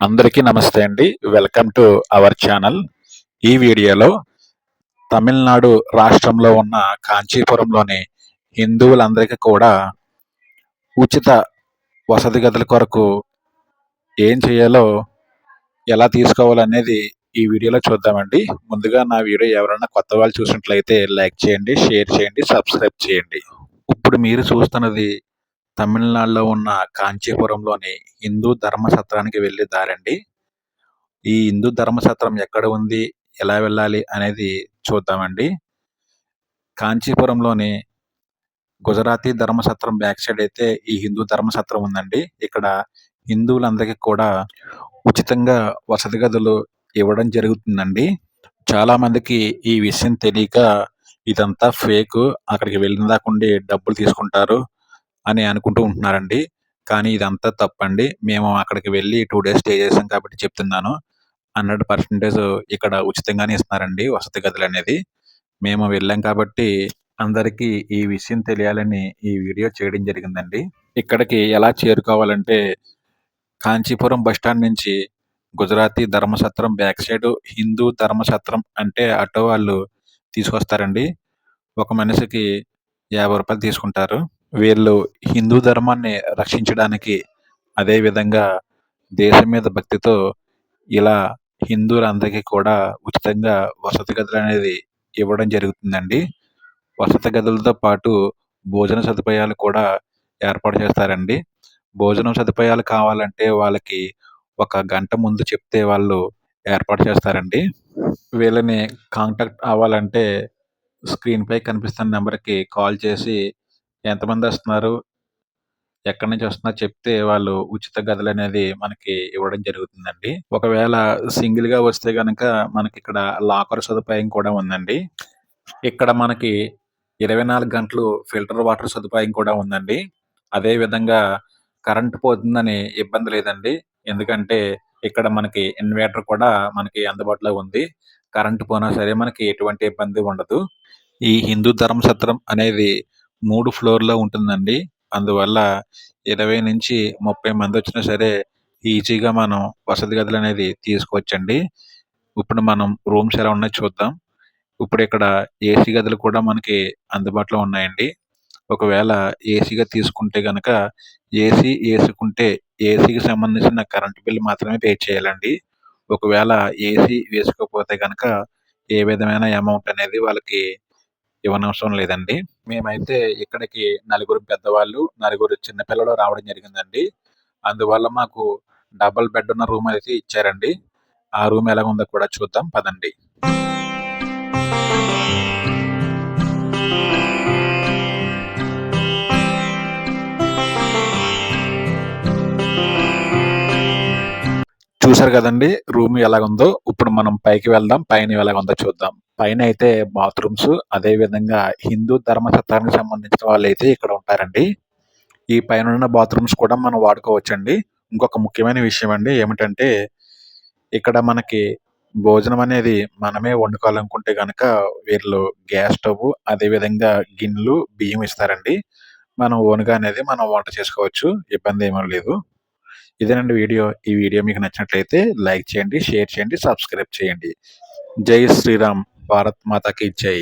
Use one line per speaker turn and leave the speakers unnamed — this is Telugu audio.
అందరికీ నమస్తే అండి. Welcome to our channel. ఈ వీడియోలో తమిళనాడు రాష్ట్రంలో ఉన్న కాంచీపురంలోని హిందువులందరికీ కూడా ఉచిత వసతి గదుల కొరకు ఏం చేయాలో ఎలా తీసుకోవాలనేది ఈ వీడియోలో చూద్దామండి. ముందుగా నా వీడియో ఎవరైనా కొత్త వాళ్ళు చూసినట్లయితే లైక్ చేయండి షేర్ చేయండి సబ్స్క్రైబ్ చేయండి. ఇప్పుడు మీరు చూస్తున్నది తమిళనాడులో ఉన్న కాంచీపురంలోని హిందూ ధర్మసత్రానికి వెళ్ళే దారండి. ఈ హిందూ ధర్మసత్రం ఎక్కడ ఉంది ఎలా వెళ్ళాలి అనేది చూద్దామండి. కాంచీపురంలోని గుజరాతీ ధర్మసత్రం బ్యాక్ సైడ్ అయితే ఈ హిందూ ధర్మసత్రం ఉందండి. ఇక్కడ హిందువులందరికీ కూడా ఉచితంగా వసతి గదులు ఇవ్వడం జరుగుతుందండి. చాలా మందికి ఈ విషయం తెలియక ఇదంతా ఫేక్. అక్కడికి వెళ్ళిన దాకుండి డబ్బులు తీసుకుంటారు. అని అనుకుంటూ ఉంటున్నారండి. కానీ ఇదంతా తప్పండి. మేము అక్కడికి వెళ్ళి టూ డేస్ స్టే చేసాం కాబట్టి చెప్తున్నాను. హండ్రెడ్ పర్సెంటేజ్ ఇక్కడ ఉచితంగానే ఇస్తున్నారండి వసతి గదులు అనేది. మేము వెళ్ళాం కాబట్టి అందరికీ ఈ విషయం తెలియాలని ఈ వీడియో చేయడం జరిగిందండి. ఇక్కడికి ఎలా చేరుకోవాలంటే కాంచీపురం బస్టాండ్ నుంచి గుజరాతీ ధర్మసత్రం బ్యాక్ సైడ్ హిందూ ధర్మసత్రం అంటే ఆటో వాళ్ళు తీసుకొస్తారండి. ఒక మనిషికి యాభై రూపాయలు తీసుకుంటారు. వీళ్ళు హిందూ ధర్మాన్ని రక్షించడానికి అదేవిధంగా దేశం మీద భక్తితో ఇలా హిందువులందరికీ కూడా ఉచితంగా వసతి గదులు అనేది ఇవ్వడం జరుగుతుందండి. వసతి గదులతో పాటు భోజన సదుపాయాలు కూడా ఏర్పాటు చేస్తారండి. భోజనం సదుపాయాలు కావాలంటే వాళ్ళకి ఒక గంట ముందు చెప్తే వాళ్ళు ఏర్పాటు చేస్తారండి. వీళ్ళని కాంటాక్ట్ అవ్వాలంటే స్క్రీన్పై కనిపిస్తున్న నెంబర్కి కాల్ చేసి ఎంతమంది వస్తున్నారు ఎక్కడి నుంచి వస్తున్నారు చెప్తే వాళ్ళు ఉచిత గదులు అనేది మనకి ఇవ్వడం జరుగుతుందండి. ఒకవేళ సింగిల్గా వస్తే గనక మనకి ఇక్కడ లాకర్ సదుపాయం కూడా ఉందండి. ఇక్కడ మనకి ఇరవై నాలుగు గంటలు ఫిల్టర్ వాటర్ సదుపాయం కూడా ఉందండి. అదే విధంగా కరెంట్ పోతుందని ఇబ్బంది లేదండి. ఎందుకంటే ఇక్కడ మనకి ఇన్వర్టర్ కూడా మనకి అందుబాటులో ఉంది. కరెంట్ పోయినా సరే మనకి ఎటువంటి ఇబ్బంది ఉండదు. ఈ హిందూ ధర్మసత్రం అనేది మూడు ఫ్లోర్‌లో ఉంటుందండి. అందువల్ల ఇరవై నుంచి ముప్పై మంది వచ్చినా సరే ఈజీగా మనం వసతి గదులు అనేది తీసుకోవచ్చండి. ఇప్పుడు మనం రూమ్స్ ఎలా ఉన్నాయో చూద్దాం. ఇప్పుడు ఇక్కడ ఏసీ గదులు కూడా మనకి అందుబాటులో ఉన్నాయండి. ఒకవేళ ఏసీగా తీసుకుంటే గనక ఏసీ వేసుకుంటే ఏసీకి సంబంధించిన కరెంట్ బిల్ మాత్రమే పే చేయాలండి. ఒకవేళ ఏసీ వేసుకోకపోతే గనక ఏ విధమైన అమౌంట్ అనేది వాళ్ళకి ఇవ్వనవసరం లేదండి. మేమైతే ఇక్కడికి నలుగురు పెద్దవాళ్ళు, నలుగురు చిన్నపిల్లలు రావడం జరిగిందండి. అందువల్ల మాకు డబుల్ బెడ్ ఉన్న రూమ్ అయితే ఇచ్చారండి. ఆ రూమ్ ఎలాగుందో కూడా చూద్దాం పదండి. చూసారు కదండి రూమ్ ఎలాగుందో. ఇప్పుడు మనం పైకి వెళ్దాం. పైన ఎలాగుందో చూద్దాం. పైన అయితే బాత్రూమ్స్ అదే విధంగా హిందూ ధర్మసత్రానికి సంబంధించిన వాళ్ళు అయితే ఇక్కడ ఉంటారండి. ఈ పైన ఉన్న బాత్రూమ్స్ కూడా మనం వాడుకోవచ్చండి. ఇంకొక ముఖ్యమైన విషయం అండి ఏమిటంటే ఇక్కడ మనకి భోజనం అనేది మనమే వండుకోవాలనుకుంటే కనుక వీళ్ళు గ్యాస్ స్టవ్ అదే విధంగా గిన్నెలు, బియ్యం ఇస్తారండి. మనం ఓన్‌గా అనేది మనం వంట చేసుకోవచ్చు. ఇబ్బంది ఏమీ లేదు. ఇదేనండి వీడియో. ఈ వీడియో మీకు నచ్చినట్లయితే లైక్ చేయండి, షేర్ చేయండి, సబ్స్క్రైబ్ చేయండి. జై శ్రీరామ్! భారత్ మాతాకి జై!